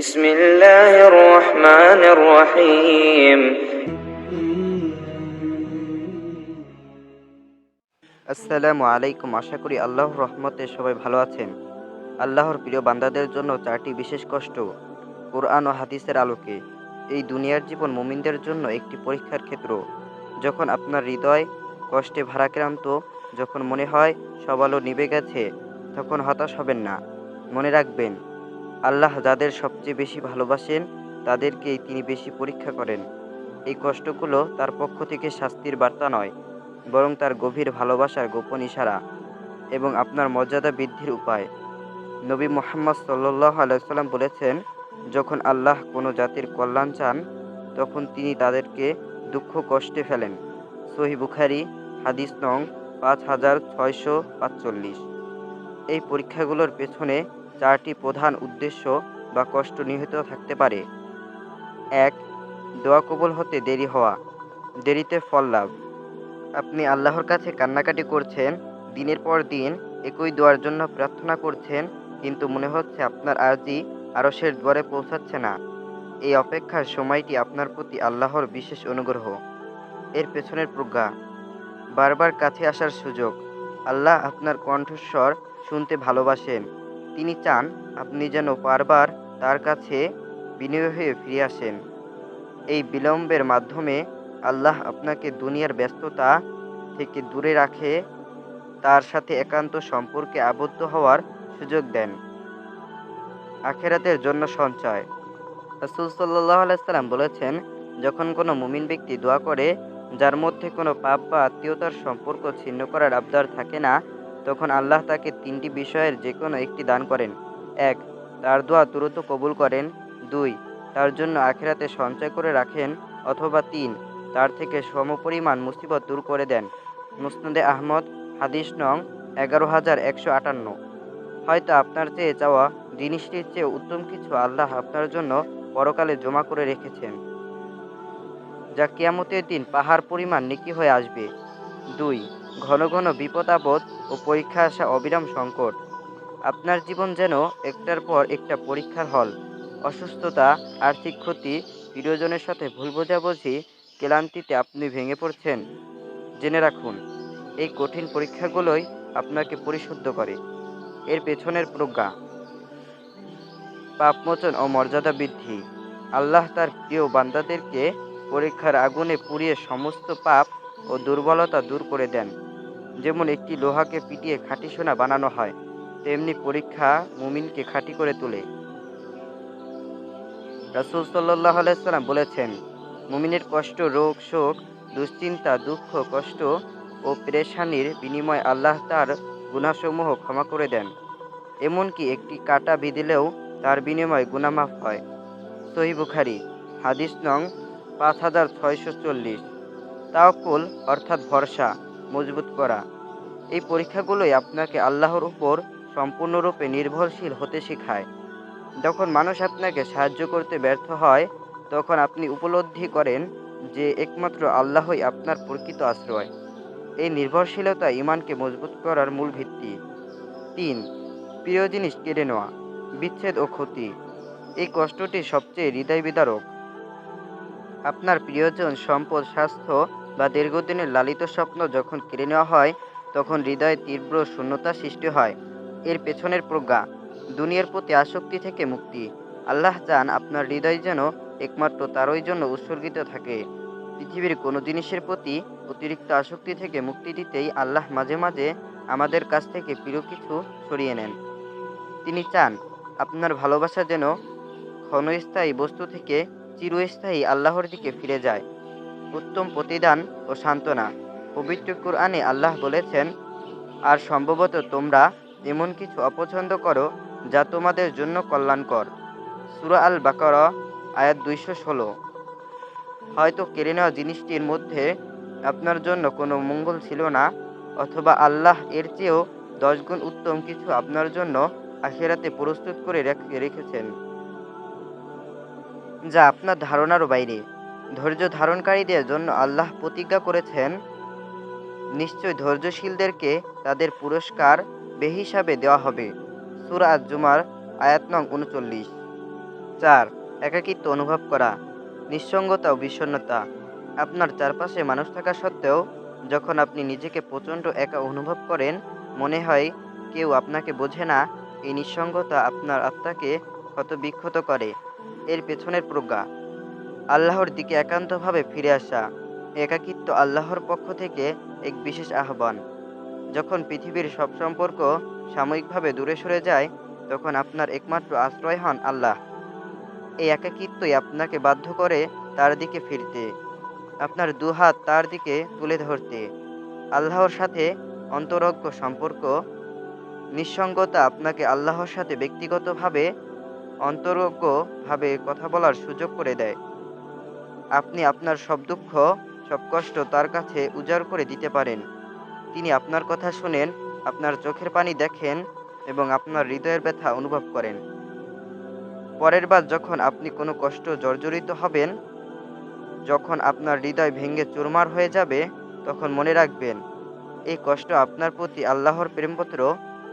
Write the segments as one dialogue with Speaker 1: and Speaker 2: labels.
Speaker 1: بسم الله الرحمن الرحيم
Speaker 2: আসসালামু আলাইকুম আশা করি আল্লাহর রহমতে সবাই ভালো আছেন আল্লাহর প্রিয় বান্দাদের জন্য চারটি বিশেষ কষ্ট কোরআন ও হাদিসের আলোকে এই দুনিয়ার জীবন মুমিনদের জন্য একটি পরীক্ষার ক্ষেত্র যখন আপনার হৃদয় কষ্টে ভারাক্রান্ত যখন মনে হয় সব আলো নিভে গেছে তখন হতাশ হবেন না মনে রাখবেন আল্লাহ যাদের সবচেয়ে বেশি ভালোবাসেন, তাদেরকেই তিনি বেশি পরীক্ষা করেন। এই কষ্টগুলো তার পক্ষ থেকে শাস্তির বার্তা নয়, বরং তার গভীর ভালোবাসার গোপন ইশারা এবং আপনার মর্যাদা বৃদ্ধির উপায়। নবী মোহাম্মদ সাল্লাহ আলাইসাল্লাম বলেছেন, যখন আল্লাহ কোনো জাতির কল্যাণ চান, তখন তিনি তাদেরকে দুঃখ কষ্টে ফেলেন। সহি বুখারি, হাদিস নং পাঁচ হাজার ছয়শো পাঁচচল্লিশ। এই পরীক্ষাগুলোর পেছনে চারটি প্রধান উদ্দেশ্য বা কষ্ট নিহিত থাকতে পারে। এক, দোয়া কবুল হতে দেরি হওয়া, দেরিতে ফল লাভ। আপনি আল্লাহর কাছে কান্নাকাটি করছেন, দিনের পর দিন একই দোয়ার জন্য প্রার্থনা করছেন, কিন্তু মনে হচ্ছে আপনার আর্জি আরশের দ্বারে পৌঁছাচ্ছে না। এই অপেক্ষার সময়টি আপনার প্রতি আল্লাহর বিশেষ অনুগ্রহ। এর পেছনের প্রজ্ঞা, বারবার কাছে আসার সুযোগ। আল্লাহ আপনার কণ্ঠস্বর শুনতে ভালোবাসেন। তিনি চান আপনি যেন বারবার তার কাছে বিনয় হয়ে ফিরে আসেন। এই বিলম্বের মাধ্যমে আল্লাহ আপনাকে দুনিয়ার ব্যস্ততা থেকে দূরে রাখে, তার সাথে একান্ত সম্পর্কে আবদ্ধ হওয়ার সুযোগ দেন। আখেরাতের জন্য সঞ্চয়। রসুল সাল্লাহ আলাইসাল্লাম বলেছেন, যখন কোনো মুমিন ব্যক্তি দোয়া করে, যার মধ্যে কোনো পাপ বা আত্মীয়তার সম্পর্ক ছিন্ন করার আবদার থাকে না তখন আল্লাহ তাকে তিনটি বিষয়ের যে কোনো একটি দান করেন। এক, তার দোয়া তুরন্ত কবুল করেন। দুই, তার জন্য আখেরাতে সঞ্চয় করে রাখেন। অথবা তিন, তার থেকে সমপরিমাণ মুসিবত দূর করে দেন। মুসনদে আহমদ, হাদিস নং এগারো হাজার একশো আটান্ন। হয়তো আপনার চেয়ে চাওয়া জিনিসটির চেয়ে উত্তম কিছু আল্লাহ আপনার জন্য পরকালে জমা করে রেখেছেন। যা কিয়ামতের দিন পাহাড় পরিমাণ নিকি হয়ে আসবে। দুই, ঘন ঘন বিপদ আপদ ও পরীক্ষা আসা অবিরাম সংকট। আপনার জীবন যেন একটার পর একটা পরীক্ষার হল। অসুস্থতা, আর্থিক ক্ষতি, প্রিয়জনের সাথে ভুল বোঝাবুঝি, ক্লান্তিতে আপনি ভেঙে পড়ছেন। জেনে রাখুন, এই কঠিন পরীক্ষাগুলোই আপনাকে পরিশুদ্ধ করে। এর পেছনের প্রজ্ঞা। পাপমোচন ও মর্যাদা বৃদ্ধি। আল্লাহ তার প্রিয় বান্দাদেরকে পরীক্ষার আগুনে পুড়িয়ে সমস্ত পাপ ও দুর্বলতা দূর করে দেন। যেমন একটি লোহাকে পিটিয়ে খাঁটি সোনা বানানো হয়, তেমনি পরীক্ষা মুমিনকে খাঁটি করে তোলে। রাসুল সাল্লাহ আলাইসাল্লাম বলেছেন, মুমিনের কষ্ট, রোগ, শোক, দুশ্চিন্তা, দুঃখ, কষ্ট ও পেরেশানির বিনিময়ে আল্লাহ তার গুণাসমূহ ক্ষমা করে দেন। এমনকি একটি কাটা বিদিলেও তার বিনিময়ে গুণামাফ হয়। সহি বুখারি, হাদিস নং পাঁচ হাজার ছয়শো চল্লিশ। তাওকুল অর্থাৎ ভরসা, মজবুত করা। এই পরীক্ষাগুলোই আপনাকে আল্লাহর উপর সম্পূর্ণরূপে নির্ভরশীল হতে শেখায়। যখন মানুষ আপনাকে সাহায্য করতে ব্যর্থ হয়, তখন আপনি উপলব্ধি করেন যে একমাত্র আল্লাহই আপনার প্রকৃত আশ্রয়। এই নির্ভরশীলতা ইমানকে মজবুত করার মূল ভিত্তি। তিন, প্রিয় জিনিস কেড়ে নেওয়া, বিচ্ছেদ ও ক্ষতি। এই কষ্টটি সবচেয়ে হৃদয় বিদারক আপনার প্রিয়জন সম্পদ, স্বাস্থ্য বা দীর্ঘদিনের লালিত স্বপ্ন যখন কেড়ে নেওয়া হয়, তখন হৃদয়ে তীব্র শূন্যতা সৃষ্টি হয়। এর পেছনের প্রজ্ঞা, দুনিয়ার প্রতি আসক্তি থেকে মুক্তি। আল্লাহ চান আপনার হৃদয় যেন একমাত্র তারই জন্য উৎসর্গিত থাকে। পৃথিবীর কোনো জিনিসের প্রতি অতিরিক্ত আসক্তি থেকে মুক্তি দিতেই আল্লাহ মাঝে মাঝে আমাদের কাছ থেকে প্রিয় কিছু সরিয়ে নেন। তিনি চান আপনার ভালোবাসা যেন ক্ষণস্থায়ী বস্তু থেকে চিরস্থায়ী আল্লাহর দিকে ফিরে যায়। উত্তম প্রতিদান ও সান্ত্বনা। পবিত্র কোরআনে আল্লাহ বলেছেন, আর সম্ভবত তোমরা এমন কিছু অপছন্দ করো যা তোমাদের জন্য কল্যাণকর। সুরা আল বাকর আয়াত দুইশো ষোলো। হয়তো কেড়ে নেওয়া জিনিসটির মধ্যে আপনার জন্য কোনো মঙ্গল ছিল না, অথবা আল্লাহ এর চেয়েও দশগুণ উত্তম কিছু আপনার জন্য আখেরাতে প্রস্তুত করে রেখে, রেখেছেন। যা আপনার ধারণারও বাইরে। ধৈর্য ধারণকারীদের জন্য আল্লাহ প্রতিজ্ঞা করেছেন, নিশ্চয় ধৈর্যশীলদেরকে তাদের পুরস্কার বেহিসাবে দেওয়া হবে। সুরা জুমার আয়াত নং উনচল্লিশ। চার, একাকিত্ব অনুভব করা, নিঃসঙ্গতা ও বিষণ্ণতা। আপনার চারপাশে মানুষ থাকা সত্ত্বেও, যখন আপনি নিজেকে প্রচণ্ড একা অনুভব করেন, মনে হয় কেউ আপনাকে বোঝে না, এই নিঃসঙ্গতা আপনার আত্মাকে ক্ষতবিক্ষত করে। এর পেছনের প্রজ্ঞা আল্লাহর দিকে একান্তভাবে ফিরে আসা, একাকিত্ব আল্লাহর পক্ষ থেকে এক বিশেষ আহ্বান। যখন পৃথিবীর সব সম্পর্ক সাময়িকভাবে দূরে সরে যায়, তখন আপনার একমাত্র আশ্রয় হন আল্লাহ। এই একাকিত্বই আপনাকে বাধ্য করে তার দিকে ফিরতে, আপনার দুহাত তার দিকে তুলে ধরতে। আল্লাহর সাথে অন্তরজ্ঞ সম্পর্ক, নিঃসঙ্গতা আপনাকে আল্লাহর সাথে ব্যক্তিগতভাবে অন্তরজ্ঞভাবে কথা বলার সুযোগ করে দেয়। আপনি আপনার সব দুঃখ, সব কষ্ট তার কাছে উজাড় করে দিতে পারেন। তিনি আপনার কথা শুনেন, আপনার চোখের পানি দেখেন এবং আপনার হৃদয়ের ব্যথা অনুভব করেন। পরের বার যখন আপনি কোনো কষ্ট জর্জরিত হবেন, যখন আপনার হৃদয় ভেঙে চুরমার হয়ে যাবে, তখন মনে রাখবেন, এই কষ্ট আপনার প্রতি আল্লাহর প্রেমপত্র,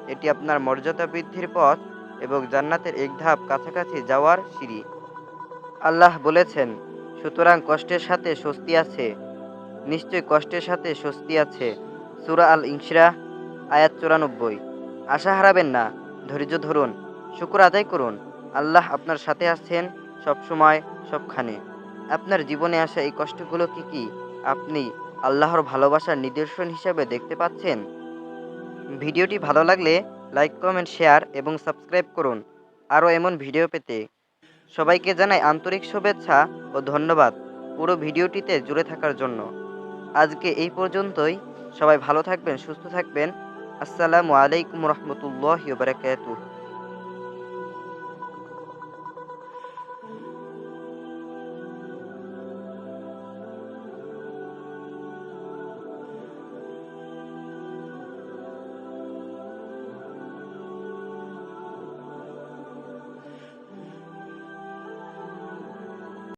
Speaker 2: এটি আপনার মর্যাদা বৃদ্ধির পথ এবং জান্নাতের এক ধাপ কাছাকাছি যাওয়ার সিঁড়ি। আল্লাহ বলেছেন সুতরাং কষ্টের সাথে স্বস্তি আছে। নিশ্চয় কষ্টের সাথে স্বস্তি আছে। সুরা আল ইনসিরা আয়াত চুরানব্বই। আশা হারাবেন না। ধৈর্য ধরুন। শুক্র আদায় করুন। আল্লাহ আপনার সাথে আছেন সবসময়, সবখানে। আপনার জীবনে আসা এই কষ্টগুলো কি কি? আপনি আল্লাহর ভালোবাসার নিদর্শন হিসাবে দেখতে পাচ্ছেন? ভিডিওটি ভালো লাগলে লাইক, কমেন্ট, শেয়ার এবং সাবস্ক্রাইব করুন। আরও এমন ভিডিও পেতে সবাইকে জানাই আন্তরিক শুভেচ্ছা ও ধন্যবাদ পুরো ভিডিওটিতে জুড়ে থাকার জন্য। আজকে এই পর্যন্তই। সবাই ভালো থাকবেন, সুস্থ থাকবেন। আসসালামু আলাইকুম রহমতুল্লাহ বারাকাতুহ।